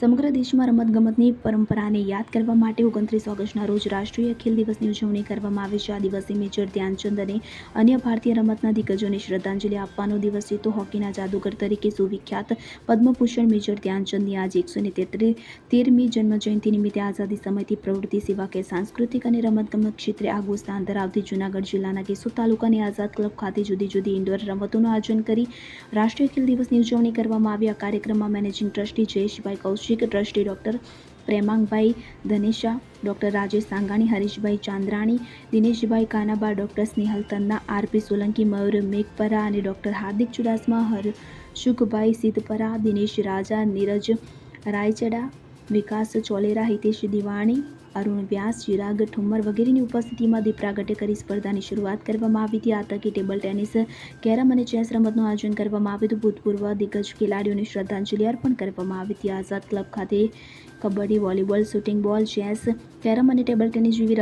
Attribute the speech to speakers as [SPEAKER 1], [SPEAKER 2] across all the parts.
[SPEAKER 1] સમગ્ર દેશમાં રમતગમતની પરંપરાને યાદ કરવા માટે ઓગણત્રીસ ઓગસ્ટના રોજ રાષ્ટ્રીય ખેલ દિવસની ઉજવણી કરવામાં આવે છે. આ દિવસે મેજર ધ્યાનચંદ અને અન્ય ભારતીય રમતના દિગ્ગજોને શ્રદ્ધાંજલિ આપવાનો દિવસ છે. તો હોકીના જાદુગર તરીકે સુવિખ્યાત પદ્મભૂષણ મેજર ધ્યાનચંદની આજે એકસો ને તેરમી જન્મજયંતિ નિમિત્તે આઝાદી સમયથી પ્રવૃત્તિ સેવા કે સાંસ્કૃતિક અને રમતગમત ક્ષેત્રે આગવું સ્થાન ધરાવતી જૂનાગઢ જિલ્લાના કેશોદ તાલુકાની આઝાદ ક્લબ ખાતે જુદી જુદી ઇન્ડોર રમતોનું આયોજન કરી રાષ્ટ્રીય ખેલ દિવસની ઉજવણી કરવામાં આવી. આ કાર્યક્રમમાં managing trustee Jayeshbhai Kaushik trustee doctor Premangbhai Dhanesha, doctor Rajesh Sangani, Harishbhai Chandrani, Dineshbhai Kanaba, doctor Snehal Tanna, RP Solanki, Mayur Meghpara અને ડૉક્ટર હાર્દિક ચુડાસમા, હરસુખભાઈ સિદ્ધપરા દિનેશ રાજા, નીરજ રાયચડા, વિકાસ ચોલેરા, હિતેશ દિવાણી અરુણ વ્યાસ, ચિરાગ ઠુમ્મર વગેરેની ઉપસ્થિતિમાં દીપ પ્રાગટ્ય કરી સ્પર્ધાની શરૂઆત કરવામાં આવી હતી. આ તકે ટેબલ ટેનિસ, કેરમ અને ચેસ રમતનું આયોજન કરવામાં આવ્યું હતું. ભૂતપૂર્વ દિગ્ગજ ખેલાડીઓને શ્રદ્ધાંજલિ અર્પણ કરવામાં આવી હતી. આઝાદ ક્લબ ખાતે kabaddi, volleyball, shooting ball, chess, carrom અને ટેબલ ટેનિસ જેવી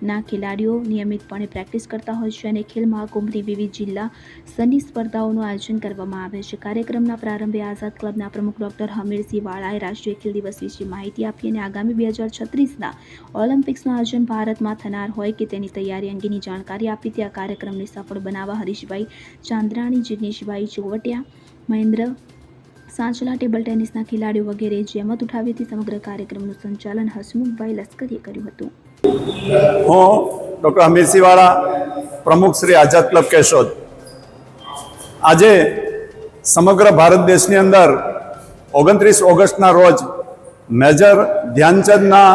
[SPEAKER 1] રમતોના ખેલાડીઓ નિયમિતપણે પ્રેક્ટિસ કરતા હોય છે અને ખેલ મહાકુંભની વિવિધ જિલ્લા સ્તરની સ્પર્ધાઓનું આયોજન કરવામાં આવે છે. કાર્યક્રમના પ્રારંભે આઝાદ ક્લબના પ્રમુખ ડોક્ટર હમીરસિંહ વાળાએ રાષ્ટ્રીય ખેલ દિવસ વિશે માહિતી આપી અને આગામી બે હજાર છત્રીસના ઓલિમ્પિક્સનું આયોજન ભારતમાં થનાર હોય કે તેની તૈયારી અંગેની જાણકારી આપી તે આ કાર્યક્રમને સફળ બનાવવા હરીશભાઈ ચાંદ્રાણી, જિગ્નેશભાઈ ચોવટિયા, મહેન્દ્ર સાંચલા ટેબલ ટેનિસના ખેલાડીઓ વગેરે જેમત ઉઠાવી હતી સમગ્ર કાર્યક્રમનું સંચાલન હસમુખભાઈ લશ્કરીએ કર્યું હતું.
[SPEAKER 2] હું ડૉક્ટર હમીરસિંહવાળા પ્રમુખ શ્રી આઝાદ ક્લબ કેશોદ. આજે સમગ્ર ભારત દેશની અંદર ઓગણત્રીસ ઓગસ્ટના રોજ મેજર ધ્યાનચંદના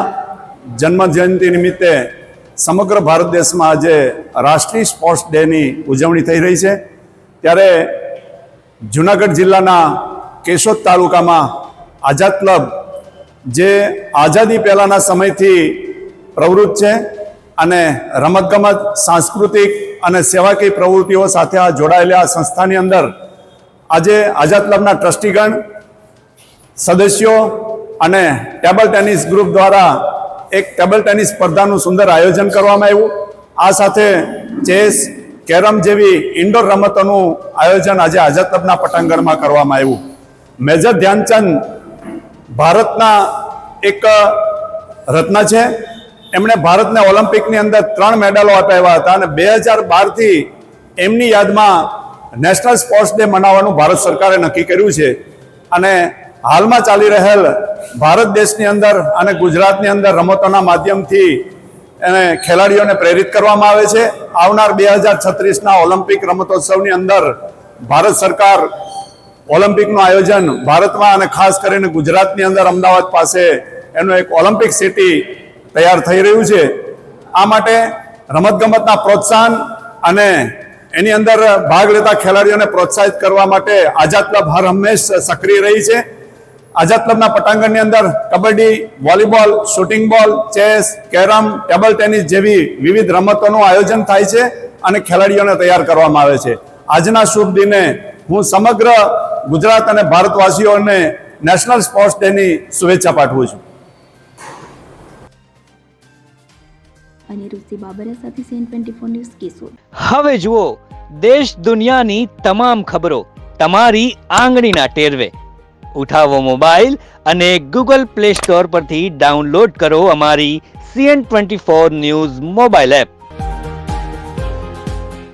[SPEAKER 2] જન્મ જયંતિ નિમિત્તે સમગ્ર ભારત દેશમાં આજે રાષ્ટ્રીય સ્પોર્ટ્સ ડેની ઉજવણી થઈ રહી છે. ત્યારે જુનાગઢ જિલ્લાના કેશોદ તાલુકામાં આઝાદ ક્લબ જે આઝાદી પહેલાંના સમયથી પ્રવૃત્ત છે અને રમતગમત, સાંસ્કૃતિક અને સેવાકીય પ્રવૃત્તિઓ સાથે આ જોડાયેલી આ સંસ્થાની અંદર આજે આઝાદ ક્લબના ટ્રસ્ટીગણ, સદસ્યો અને ટેબલ ટેનિસ ગ્રુપ દ્વારા એક ટેબલ ટેનિસ સ્પર્ધાનું સુંદર આયોજન કરવામાં આવ્યું. આ સાથે ચેસ, કેરમ જેવી ઇન્ડોર રમતોનું આયોજન આજે આઝાદ ક્લબના પટાંગણમાં કરવામાં આવ્યું. મેજર ધ્યાનચંદ ભારતના એક રત્ન છે. એમણે ભારતને ઓલિમ્પિકની અંદર ત્રણ મેડલો અપાવ્યા હતા અને બે હજાર બારથી એમની યાદમાં નેશનલ સ્પોર્ટ્સ ડે મનાવવાનું ભારત સરકારે નક્કી કર્યું છે. અને હાલમાં ચાલી રહેલ ભારત દેશની અંદર અને ગુજરાતની અંદર રમતોના માધ્યમથી એને ખેલાડીઓને પ્રેરિત કરવામાં આવે છે. આવનાર બે હજાર છત્રીસના ઓલિમ્પિક રમતોત્સવની અંદર ભારત સરકાર ઓલિમ્પિકનું આયોજન ભારતમાં અને ખાસ કરીને ગુજરાતની અંદર અમદાવાદ પાસે એનું એક ઓલિમ્પિક સિટી તૈયાર થઈ રહ્યું છે. આ માટે રમતગમતના પ્રોત્સાહન અને એની અંદર ભાગ લેતા ખેલાડીઓને પ્રોત્સાહિત કરવા માટે આઝાદ ક્લબ હર હંમેશ સક્રિય રહી છે. આઝાદ ક્લબના પટાંગણની અંદર kabaddi, volleyball, shooting ball, chess, carrom, table tennis જેવી વિવિધ રમતોનું આયોજન થાય છે અને ખેલાડીઓને તૈયાર કરવામાં આવે છે. આજના શુભ દિને હું સમગ્ર ગુજરાત અને ભારતવાસીઓને નેશનલ સ્પોર્ટ્સ ડેની શુભેચ્છા પાઠવું છું.
[SPEAKER 1] અને રુચિ સાથે CN twenty four news Keshod.
[SPEAKER 3] હવે જુઓ દેશ દુનિયાની તમામ ખબરો તમારી આંગળીના ટેરવે. ઉઠાવો મોબાઈલ અને ગૂગલ પ્લે સ્ટોર પરથી ડાઉનલોડ કરો અમારી CN twenty four news mobile app.